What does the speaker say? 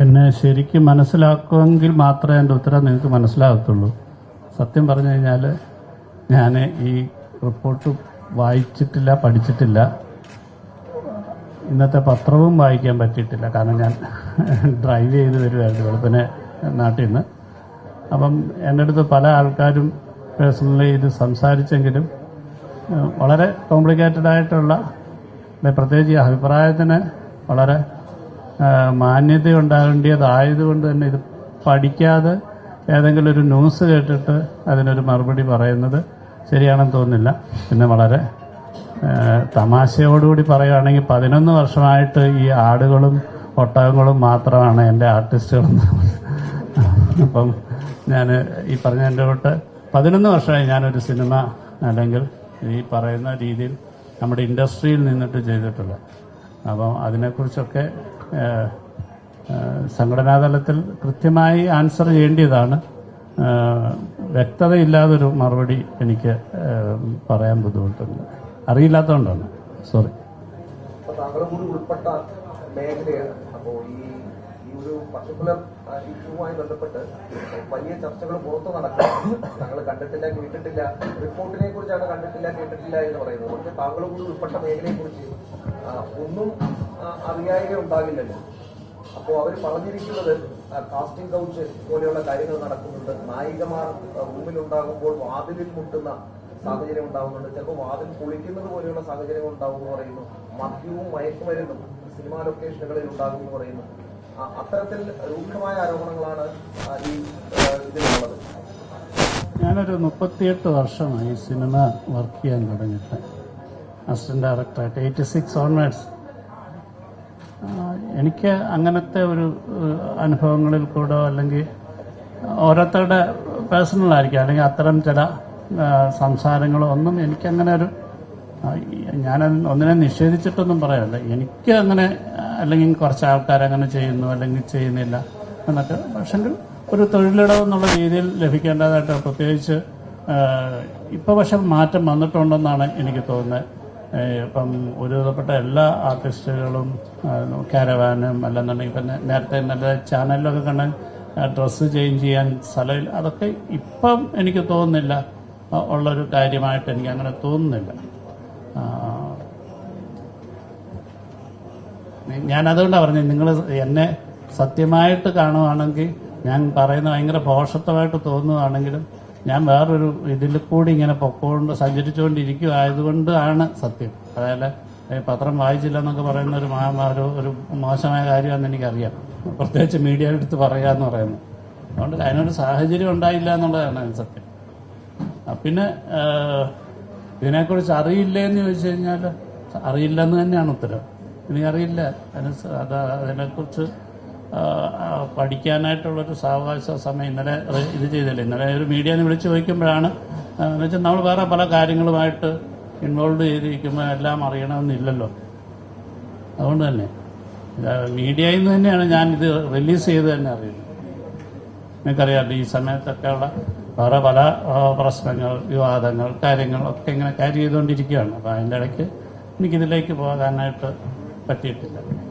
എന്നെ ശരിക്കും മനസ്സിലാക്കുമെങ്കിൽ മാത്രമേ എന്റെ ഉത്തരം നിങ്ങൾക്ക് മനസ്സിലാകത്തുള്ളൂ. സത്യം പറഞ്ഞു കഴിഞ്ഞാൽ ഞാൻ ഈ റിപ്പോർട്ട് വായിച്ചിട്ടില്ല പഠിച്ചിട്ടില്ല. ഇന്നത്തെ പത്രവും വായിക്കാൻ പറ്റിയിട്ടില്ല. കാരണം ഞാൻ ഡ്രൈവ് ചെയ്ത് വരുമായിരുന്നു വെളുപ്പിനെ നാട്ടിൽ നിന്ന്. അപ്പം എന്റെ അടുത്ത് പല ആൾക്കാരും പേഴ്സണലി ഇത് സംസാരിച്ചെങ്കിലും വളരെ കോംപ്ലിക്കേറ്റഡ് ആയിട്ടുള്ള പ്രത്യേകിച്ച് അഭിപ്രായത്തിന് വളരെ മാന്യത ഉണ്ടാകേണ്ടതായതുകൊണ്ട് തന്നെ ഇത് പഠിക്കാതെ ഏതെങ്കിലും ഒരു ന്യൂസ് കേട്ടിട്ട് അതിനൊരു മറുപടി പറയുന്നത് ശരിയാണെന്ന് തോന്നുന്നില്ല. പിന്നെ വളരെ തമാശയോടുകൂടി പറയുകയാണെങ്കിൽ പതിനൊന്ന് വർഷമായിട്ട് ഈ ആടുകളും ഒട്ടകങ്ങളും മാത്രമാണ് എന്റെ ആർട്ടിസ്റ്റുകളെന്ന് അപ്പം ഞാൻ ഈ പറഞ്ഞതിന്റെ തൊട്ട് പതിനൊന്ന് വർഷമായി ഞാനൊരു സിനിമ അല്ലെങ്കിൽ ഈ പറയുന്ന രീതിയിൽ നമ്മുടെ ഇൻഡസ്ട്രിയിൽ നിന്നിട്ട് ചെയ്തിട്ടുള്ള അപ്പം അതിനെക്കുറിച്ചൊക്കെ സംഘടനാതലത്തിൽ കൃത്യമായി ആൻസർ ചെയ്യേണ്ടതാണ് ഏഹ്, വ്യക്തതയില്ലാതൊരു മറുപടി എനിക്ക് പറയാൻ ബുദ്ധിമുട്ടുണ്ട്. അറിയില്ലാത്തതുകൊണ്ടാണ് സോറി. ഉൾപ്പെട്ട അപ്പോൾ ഈ ഈ ഒരു പർട്ടിക്കുലർ ഇഷ്യൂവുമായി ബന്ധപ്പെട്ട് വലിയ ചർച്ചകൾ പുറത്തു നടക്കുന്നു താങ്കൾ കണ്ടിട്ടില്ല കേട്ടിട്ടില്ല. റിപ്പോർട്ടിനെ കുറിച്ചാണ് കണ്ടിട്ടില്ല കേട്ടിട്ടില്ല എന്ന് പറയുന്നത്. പക്ഷെ താങ്കൾ കൂടി ഉൾപ്പെട്ട മേഖലയെ കുറിച്ച് ഒന്നും അറിയായിക ഉണ്ടാകില്ലല്ലോ. അപ്പോൾ അവർ പറഞ്ഞിരിക്കുന്നത് കാസ്റ്റിംഗ് കൗച്ച് പോലെയുള്ള കാര്യങ്ങൾ നടക്കുന്നുണ്ട്. നായികമാർ റൂമിൽ ഉണ്ടാകുമ്പോൾ വാതിലിൽ മുട്ടുന്ന സാഹചര്യം ഉണ്ടാകുന്നുണ്ട്. ചിലപ്പോൾ വാതിൽ പൊളിക്കുന്നത് പോലെയുള്ള സാഹചര്യങ്ങൾ ഉണ്ടാവും എന്ന് പറയുന്നു. മദ്യവും മയക്കുമരുന്നും സിനിമാ ലൊക്കേഷനുകളിൽ ഉണ്ടാകും എന്ന് പറയുന്നു. അത്തരത്തിൽ രൂക്ഷമായ ആരോപണങ്ങളാണ് ഈ ഇതിലുള്ളത്. ഞാനൊരു മുപ്പത്തിയെട്ട് വർഷമായി സിനിമ വർക്ക് ചെയ്യാൻ തുടങ്ങിയിട്ട്. അസിസ്റ്റന്റ് ഡയറക്ടറായിട്ട് എയ്റ്റി സിക്സ് ഓൺവേഡ്സ് എനിക്ക് അങ്ങനത്തെ ഒരു അനുഭവങ്ങളിൽ കൂടെ അല്ലെങ്കിൽ ഓരോരുത്തരുടെ പേഴ്സണൽ ആയിരിക്കും. അല്ലെങ്കിൽ അത്തരം ചില സംസാരങ്ങളോ ഒന്നും എനിക്കങ്ങനെ ഒരു ഞാൻ ഒന്നിനെ നിഷേധിച്ചിട്ടൊന്നും പറയാല്ല. എനിക്ക് അങ്ങനെ അല്ലെങ്കിൽ കുറച്ച് ആൾക്കാർ അങ്ങനെ ചെയ്യുന്നു അല്ലെങ്കിൽ ചെയ്യുന്നില്ല എന്നൊക്കെ. പക്ഷെങ്കിൽ ഒരു തൊഴിലിടം എന്നുള്ള രീതിയിൽ ലഭിക്കേണ്ടതായിട്ട് പ്രത്യേകിച്ച് ഇപ്പോൾ ഇപ്പൊ പക്ഷെ മാറ്റം വന്നിട്ടുണ്ടെന്നാണ് എനിക്ക് തോന്നുന്നത്. ഇപ്പം ഒരുവിധപ്പെട്ട എല്ലാ ആർട്ടിസ്റ്റുകളും കാരവാനും അല്ലെന്നുണ്ടെങ്കിൽ പിന്നെ നേരത്തെ നല്ല ചാനലിലൊക്കെ കണ്ട് ഡ്രസ്സ് ചേഞ്ച് ചെയ്യാൻ സ്ഥലമില്ല. അതൊക്കെ ഇപ്പം എനിക്ക് തോന്നുന്നില്ല. ഉള്ളൊരു കാര്യമായിട്ട് എനിക്ക് അങ്ങനെ തോന്നുന്നില്ല. ഞാൻ അതുകൊണ്ടാണ് പറഞ്ഞത് നിങ്ങൾ എന്നെ സത്യമായിട്ട് കാണുവാണെങ്കിൽ ഞാൻ പറയുന്ന ഭയങ്കര പോഷത്വമായിട്ട് തോന്നുവാണെങ്കിലും ഞാൻ വേറൊരു ഇതിൽ കൂടി ഇങ്ങനെ പൊക്കോണ്ട് സഞ്ചരിച്ചുകൊണ്ടിരിക്കുവായതുകൊണ്ട് ആണ് സത്യം. അതായത് പത്രം വായിച്ചില്ല എന്നൊക്കെ പറയുന്ന ഒരു ഒരു ഒരു മോശമായ കാര്യമാണെന്ന് എനിക്കറിയാം. പ്രത്യേകിച്ച് മീഡിയ എടുത്ത് എന്ന് പറയുന്നത് അതുകൊണ്ട് അതിനൊരു സാഹചര്യം ഉണ്ടായില്ല എന്നുള്ളതാണ് സത്യം. പിന്നെ ഇതിനെക്കുറിച്ച് അറിയില്ലേ എന്ന് ചോദിച്ചു കഴിഞ്ഞാൽ അറിയില്ലെന്ന് തന്നെയാണ് ഉത്തരം. എനിക്കറിയില്ല. അതിന് അത് അതിനെക്കുറിച്ച് പഠിക്കാനായിട്ടുള്ളൊരു സാവകാശ സമയം ഇന്നലെ ഇത് ചെയ്തില്ല. ഇന്നലെ ഒരു മീഡിയനെ വിളിച്ച് ചോദിക്കുമ്പോഴാണ് എന്ന് വെച്ചാൽ നമ്മൾ വേറെ പല കാര്യങ്ങളുമായിട്ട് ഇൻവോൾവ് ചെയ്തിരിക്കുമ്പോൾ എല്ലാം അറിയണമെന്നില്ലല്ലോ. അതുകൊണ്ട് തന്നെ. മീഡിയയിൽ നിന്ന് തന്നെയാണ് ഞാൻ ഇത് റിലീസ് ചെയ്ത് തന്നെ അറിയുന്നത്. നിങ്ങൾക്കറിയാമല്ലോ ഈ സമയത്തൊക്കെയുള്ള വേറെ പല പ്രശ്നങ്ങൾ വിവാദങ്ങൾ കാര്യങ്ങൾ ഒക്കെ ഇങ്ങനെ കാര്യം ചെയ്തുകൊണ്ടിരിക്കുകയാണ്. അപ്പോൾ അതിന്റെ ഇടയ്ക്ക് എനിക്കിതിലേക്ക് പോകാനായിട്ട് 立ち入ってた。